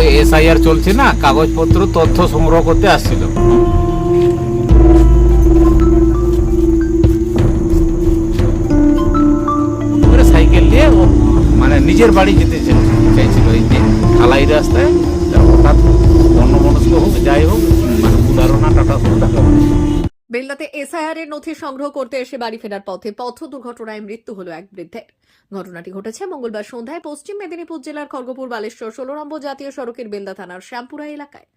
SIR চলছে না, কাগজপত্র, তথ্য সংগ্রহ করতে আসছিল। সাইকেল নিয়ে মানে নিজের বাড়ি যেতে চাই- চাইছিল। এই যে ঢালাই রাস্তায় হঠাৎ অন্য মনস্ক হোক, যাই হোক মানে না টাটা সুমো বেলদাতে এসআইআর এর নথি সংগ্রহ করতে এসে বাড়ি ফেরার পথে পথ দুর্ঘটনায় মৃত্যু হল এক বৃদ্ধের। ঘটনাটি ঘটেছে মঙ্গলবার সন্ধ্যায় পশ্চিম মেদিনীপুর জেলার খড়গপুর বালেশ্বর ষোলো নম্বর জাতীয় সড়কের বেল্লা থানার শ্যামপুরা এলাকায়।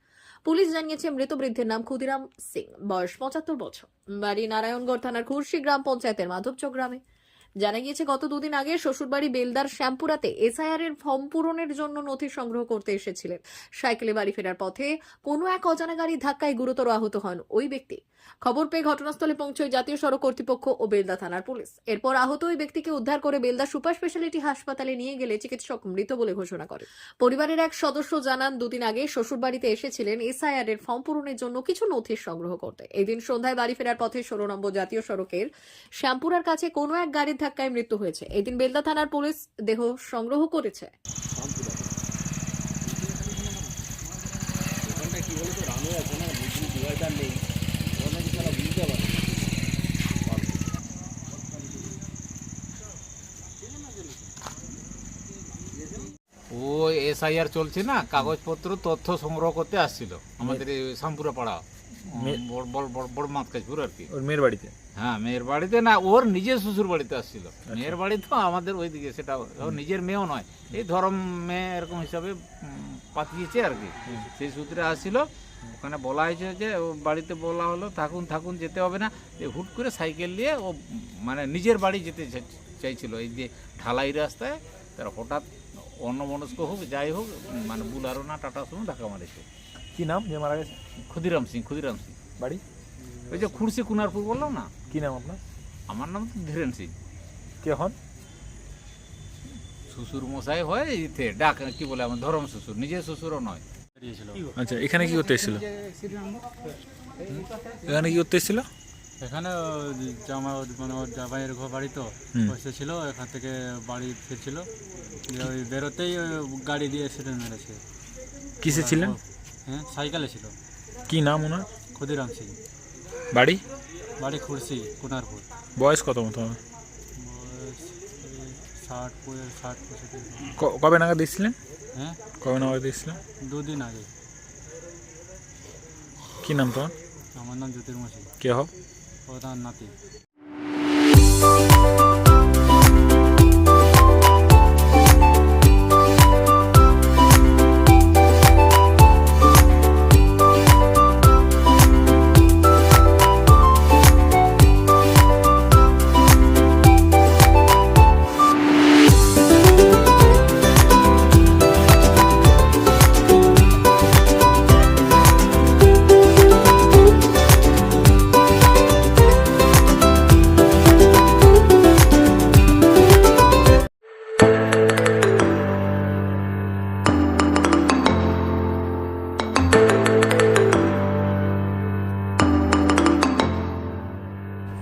পুলিশ জানিয়েছে, মৃত বৃদ্ধের নাম ক্ষুদিরাম সিং, বয়স পঁচাত্তর বছর। বাড়ি নারায়ণগড় থানার খুরশি গ্রাম পঞ্চায়েতের মাধবচক গ্রামে। জানা গিয়েছে, গত দুদিন আগে শ্বশুরবাড়ি বেলদার শ্যামপুরাতে এসআইআর এর ফর্ম পূরণের জন্য নথি সংগ্রহ করতে এসেছিলেন। সাইকেলে বাড়ি ফেরার পথে কোনো এক অজানা গাড়ির ধাক্কায় গুরুতর আহত হন ওই ব্যক্তি। খবর পেয়ে ঘটনাস্থলে পৌঁছয় জাতীয় সড়ক কর্তৃপক্ষ ও বেলদা থানার পুলিশ। এরপর আহত ওই ব্যক্তিকে উদ্ধার করে বেলদা সুপার স্পেশালিটি হাসপাতালে নিয়ে গেলে চিকিৎসক মৃত বলে ঘোষণা করে। পরিবারের এক সদস্য জানান, দুদিন আগে শ্বশুরবাড়িতে এসেছিলেন এসআইআর এর ফর্ম পূরণের জন্য কিছু নথি সংগ্রহ করতে। এদিন সন্ধ্যায় বাড়ি ফেরার পথে ষোলো নম্বর জাতীয় সড়কের শ্যামপুরার কাছে কোনো এক গাড়ির ধাক্কায় মৃত্যু হয়েছে। এদিন বেলদা থানার পুলিশ দেহ সংগ্রহ করেছে। ও এসআইআর চলছে না? কাগজপত্র, তথ্য সংগ্রহ করতে আসছিল। আমাদের এই শামপুরা পাড়া বড় বড় বড় বড় মাতকাজপুর আর কি। ওর মেয়ের বাড়িতে? হ্যাঁ মেয়ের বাড়িতে না ওর নিজের শ্বশুর বাড়িতে আসছিল। মেয়ের বাড়ি তো আমাদের ওইদিকে সেটা ওর নিজের মেয়েও নয়। এই ধরম মেয়ে এরকম হিসাবে পাঠিয়েছে আর কি। সেই সূত্রে আসছিল। ওখানে বলা হয়েছে যে ও বাড়িতে বলা হলো থাকুন থাকুন যেতে হবে না। হুট করে সাইকেল নিয়ে ও মানে নিজের বাড়ি যেতে চাইছিল। এই যে ঢালাই রাস্তায় তার হঠাৎ অন্য মনস্ক হোক যাই হোক মানে বুলারো না টাটা সুমো ধাক্কা মারেছে। কি নাম? যে মারা গেছে? ক্ষুদিরাম সিং ক্ষুদিরাম সিং। বাড়ি? ওই যে খুরশি কুনারপুর বললাম না? কি নাম আপনার? আমার নাম তো ধীরেন সিং। কে হন? শ্বশুর মশাই হয় ইতে ডাক কি বলে আমার ধরম শ্বশুর নিজের শ্বশুরও নয়। আচ্ছা এখানে কি করতে এসেছিল এখানে কি করতে এসেছিল এখানে জামা মানে ওর জামাইয়ের ঘর বাড়ি তো হুম। ছিল এখান থেকে বাড়ি ফিরছিল। ওই বেরোতেই গাড়ি দিয়ে অ্যাক্সিডেন্ট মেরেছে। কিসে ছিলেন? হ্যাঁ সাইকেলে ছিল। কি নাম ওনার? ক্ষুদিরাম সিং। বাড়ি? বাড়ি খুরসি কুনারপুর। বয়স কত মতো হবে? ষাট ষাট ক- কবে নাগাদ এসেছিলেন? হ্যাঁ। কবে নাগাদ এসেছিলেন? দুদিন আগে। কি নাম তোমার? আমার নাম জ্যোতির্মসী কে হও? প্রধান নাতি।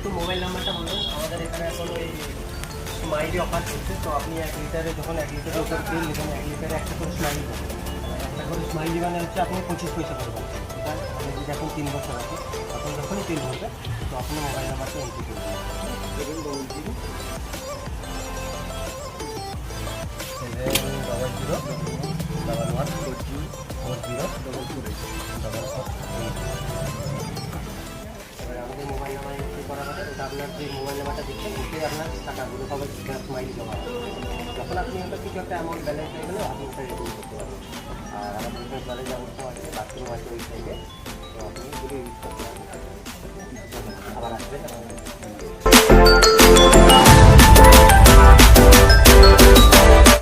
একটু মোবাইল নাম্বারটা বলুন আমাদের এখানে এখন ওই স্মাইলি অফার চলছে। তো আপনি এক লিটারে যখন এক লিটারের উপর নেবেন এক লিটারে একটা করে স্মাইলি একটা করে স্মাইলি মানে হচ্ছে আপনি পঁচিশ পয়সা পাবেন আপনি যদি এখন তিন বছর আছে তখন যখনই তিন ভরবে তো আপনি মোবাইল নাম্বারটা এন্ট্রি করবেন double zero double one four zero four zero double four double four আপনার যে মোবাইল নাম্বারটা দিচ্ছেন, ওতে আপনার টাকাগুলো সবাই ক্যাশ মাইল জমা যখন আপনি একটা কিছু একটা অ্যামাউন্ট ব্যালেন্স হয়ে গেলে, আপনি ওটা রিডিম করতে পারবেন। আর আমাদের যে অবস্থা আছে বাথরুম আছে ওই সাইডে তো আপনি এগুলো ইউজ করতে পারবেন। আবার আসবেন